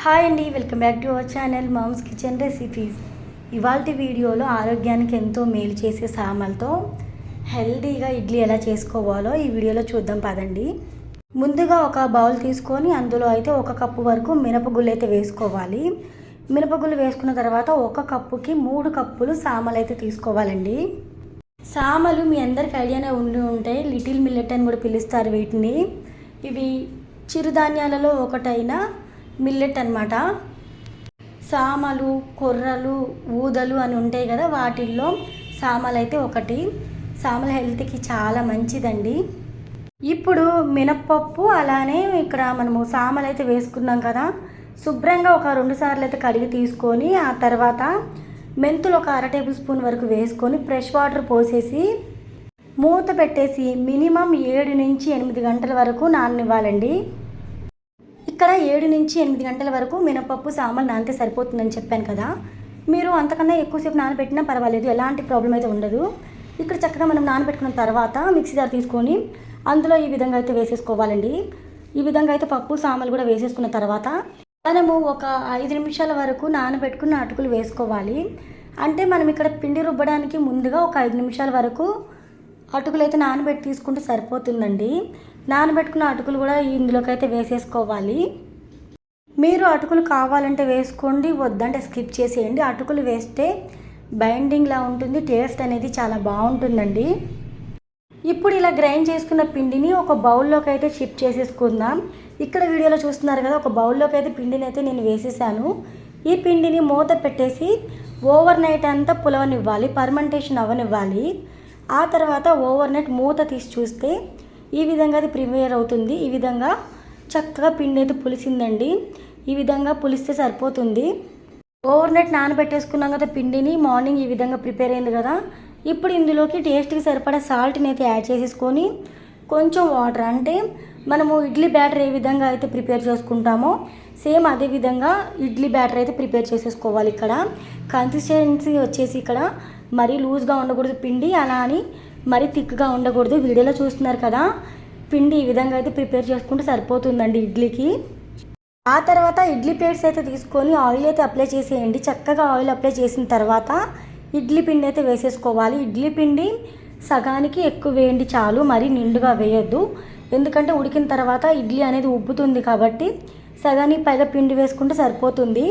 Hi అండి welcome back to our channel moms kitchen recipes. ఇవాళ వీడియోలో ఆరోగ్యానికి ఎంతో మేలు చేసే సామలతో హెల్దీగా ఇడ్లీ ఎలా చేసుకోవాలో ఈ వీడియోలో చూద్దాం పదండి. ముందుగా ఒక బౌల్ తీసుకొని అందులో అయితే ఒక కప్పు వరకు మినపగుళ్ళు అయితే వేసుకోవాలి. మినపగుళ్ళు వేసుకున్న తర్వాత ఒక కప్పుకి మూడు కప్పులు సామలు అయితే తీసుకోవాలండి. సామలు మీ అందరికి ఐడియానే ఉండి ఉంటాయి లిటిల్ మిల్లెట్ అని కూడా పిలుస్తారు వీటిని. ఇవి చిరుధాన్యాలలో ఒకటైన మిల్లెట్ అన్నమాట. సామలు కొర్రలు ఊదలు అని ఉంటాయి కదా వాటిల్లో సామలు అయితే ఒకటి. సామల హెల్త్కి చాలా మంచిదండి. ఇప్పుడు మినప్పప్పు అలానే ఇక్కడ మనము సామలు అయితే వేసుకున్నాం కదా. శుభ్రంగా ఒక రెండు సార్లు అయితే కడిగి తీసుకొని ఆ తర్వాత మెంతులు ఒక అర టేబుల్ స్పూన్ వరకు వేసుకొని ఫ్రెష్ వాటర్ పోసేసి మూత పెట్టేసి మినిమం ఏడు నుంచి ఎనిమిది గంటల వరకు నాననివ్వాలండి. ఇక్కడ ఏడు నుంచి ఎనిమిది గంటల వరకు మినపప్పు సామాన్ నానితే సరిపోతుందని చెప్పాను కదా. మీరు అంతకన్నా ఎక్కువసేపు నానబెట్టినా పర్వాలేదు ఎలాంటి ప్రాబ్లం అయితే ఉండదు. ఇక్కడ చక్కగా మనం నానబెట్టుకున్న తర్వాత మిక్సీ జార్ తీసుకొని అందులో ఈ విధంగా అయితే వేసేసుకోవాలండి. ఈ విధంగా అయితే పప్పు సామాన్లు కూడా వేసేసుకున్న తర్వాత మనము ఒక ఐదు నిమిషాల వరకు నానబెట్టుకున్న అటుకులు వేసుకోవాలి. అంటే మనం ఇక్కడ పిండి రుబ్బడానికి ముందుగా ఒక ఐదు నిమిషాల వరకు అటుకులు అయితే నానబెట్టి తీసుకుంటే సరిపోతుందండి. నానబెట్టుకున్న అటుకులు కూడా ఇందులోకైతే వేసేసుకోవాలి. మీరు అటుకులు కావాలంటే వేసుకోండి వద్దంటే స్కిప్ చేసేయండి. అటుకులు వేస్తే బైండింగ్లా ఉంటుంది టేస్ట్ అనేది చాలా బాగుంటుందండి. ఇప్పుడు ఇలా గ్రైండ్ చేసుకున్న పిండిని ఒక బౌల్లోకి అయితే షిఫ్ట్ చేసేసుకుందాం. ఇక్కడ వీడియోలో చూస్తున్నారు కదా ఒక బౌల్లోకి అయితే పిండిని అయితే నేను వేసేసాను. ఈ పిండిని మూత పెట్టేసి ఓవర్ నైట్ అంతా పులవనివ్వాలి పర్మెంటేషన్ అవనివ్వాలి ఆ తర్వాత ఓవర్ నైట్ మూత తీసి చూస్తే ఈ విధంగా అది ప్రిపేర్ అవుతుంది. ఈ విధంగా చక్కగా పిండి అయితే పులిసిందండి. ఈ విధంగా పులిస్తే సరిపోతుంది. ఓవర్ నైట్ నానబెట్టేసుకున్నాం కదా పిండిని మార్నింగ్ ఈ విధంగా ప్రిపేర్ అయింది కదా. ఇప్పుడు ఇందులోకి టేస్ట్కి సరిపడా సాల్ట్ని అయితే యాడ్ చేసేసుకొని కొంచెం వాటర్ అంటే మనము ఇడ్లీ బ్యాటర్ ఏ విధంగా అయితే ప్రిపేర్ చేసుకుంటామో సేమ్ అదే విధంగా ఇడ్లీ బ్యాటర్ అయితే ప్రిపేర్ చేసేసుకోవాలి ఇక్కడ. కన్సిస్టెన్సీ వచ్చేసి ఇక్కడ మరీ లూజ్గా ఉండకూడదు పిండి అలా అని మరీ థిక్గా ఉండకూడదు. వీడియోలో చూస్తున్నారు కదా పిండి ఈ విధంగా అయితే ప్రిపేర్ చేసుకుంటే సరిపోతుందండి ఇడ్లీకి. ఆ తర్వాత ఇడ్లీ ప్లేట్స్ అయితే తీసుకొని ఆయిల్ అయితే అప్లై చేసేయండి. చక్కగా ఆయిల్ అప్లై చేసిన తర్వాత ఇడ్లీ పిండి అయితే వేసేసుకోవాలి. ఇడ్లీ పిండి సగానికి ఎక్కువ వేయండి చాలు మరీ నిండుగా వేయొద్దు. ఎందుకంటే ఉడికిన తర్వాత ఇడ్లీ అనేది ఉబ్బుతుంది కాబట్టి సగానికి పైగా పిండి వేసుకుంటే సరిపోతుంది.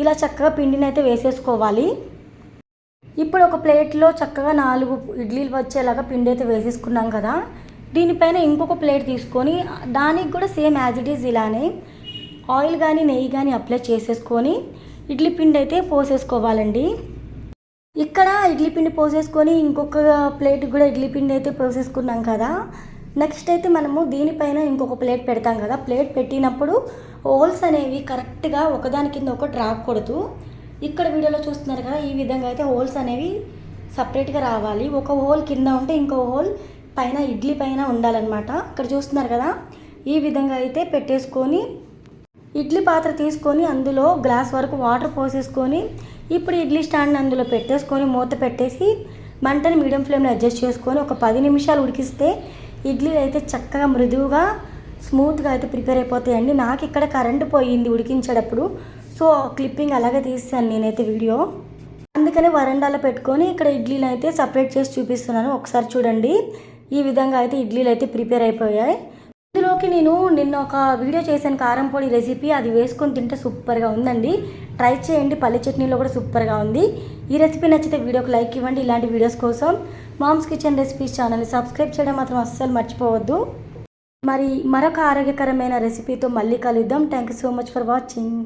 ఇలా చక్కగా పిండిని అయితే వేసేసుకోవాలి. ఇప్పుడు ఒక ప్లేట్లో చక్కగా నాలుగు ఇడ్లీలు వచ్చేలాగా పిండి అయితే వేసేసుకున్నాం కదా. దీనిపైన ఇంకొక ప్లేట్ తీసుకొని దానికి కూడా సేమ్ యాజ్ ఇట్ ఈజ్ ఇలానే ఆయిల్ కానీ నెయ్యి కానీ అప్లై చేసేసుకొని ఇడ్లీ పిండి అయితే పోసేసుకోవాలండి. ఇక్కడ ఇడ్లీ పిండి పోసేసుకొని ఇంకొక ప్లేట్ కూడా ఇడ్లీ పిండి అయితే పోసేసుకున్నాం కదా. నెక్స్ట్ అయితే మనము దీనిపైన ఇంకొక ప్లేట్ పెడతాం కదా. ప్లేట్ పెట్టినప్పుడు హోల్స్ అనేవి కరెక్ట్గా ఒకదాని కింద ఒకటి రాకూడదు. ఇక్కడ వీడియోలో చూస్తున్నారు కదా ఈ విధంగా అయితే హోల్స్ అనేవి సపరేట్గా రావాలి. ఒక హోల్ కింద ఉంటే ఇంకో హోల్ పైన ఇడ్లీ పైన ఉండాలన్నమాట. ఇక్కడ చూస్తున్నారు కదా ఈ విధంగా అయితే పెట్టేసుకొని ఇడ్లీ పాత్ర తీసుకొని అందులో గ్లాస్ వరకు వాటర్ పోసేసుకొని ఇప్పుడు ఇడ్లీ స్టాండ్ అందులో పెట్టేసుకొని మూత పెట్టేసి మంటని మీడియం ఫ్లేమ్లో అడ్జస్ట్ చేసుకొని ఒక పది నిమిషాలు ఉడికిస్తే ఇడ్లీలు అయితే చక్కగా మృదువుగా స్మూత్గా అయితే ప్రిపేర్ అయిపోతాయండి. నాకు ఇక్కడ కరెంటు పోయింది ఉడికించేటప్పుడు. సో క్లిప్పింగ్ అలాగే తీసాను నేనైతే వీడియో. అందుకనే వరండాలో పెట్టుకొని ఇక్కడ ఇడ్లీలు అయితే సపరేట్ చేసి చూపిస్తున్నాను. ఒకసారి చూడండి. ఈ విధంగా అయితే ఇడ్లీలు అయితే ప్రిపేర్ అయిపోయాయి. ఇందులోకి నేను నిన్న ఒక వీడియో చేశాను. కారం పొడి రెసిపీ అది వేసుకొని తింటే సూపర్గా ఉందండి. ట్రై చేయండి. పల్లి చట్నీలో కూడా సూపర్గా ఉంది. ఈ రెసిపీ నచ్చితే వీడియోకి లైక్ ఇవ్వండి. ఇలాంటి వీడియోస్ కోసం మామ్స్ కిచెన్ రెసిపీస్ ఛానల్ని సబ్స్క్రైబ్ చేయడం మాత్రం అస్సలు మర్చిపోవద్దు. మరి మరొక ఆరోగ్యకరమైన రెసిపీతో మళ్ళీ కలుద్దాం. Thank you so much for watching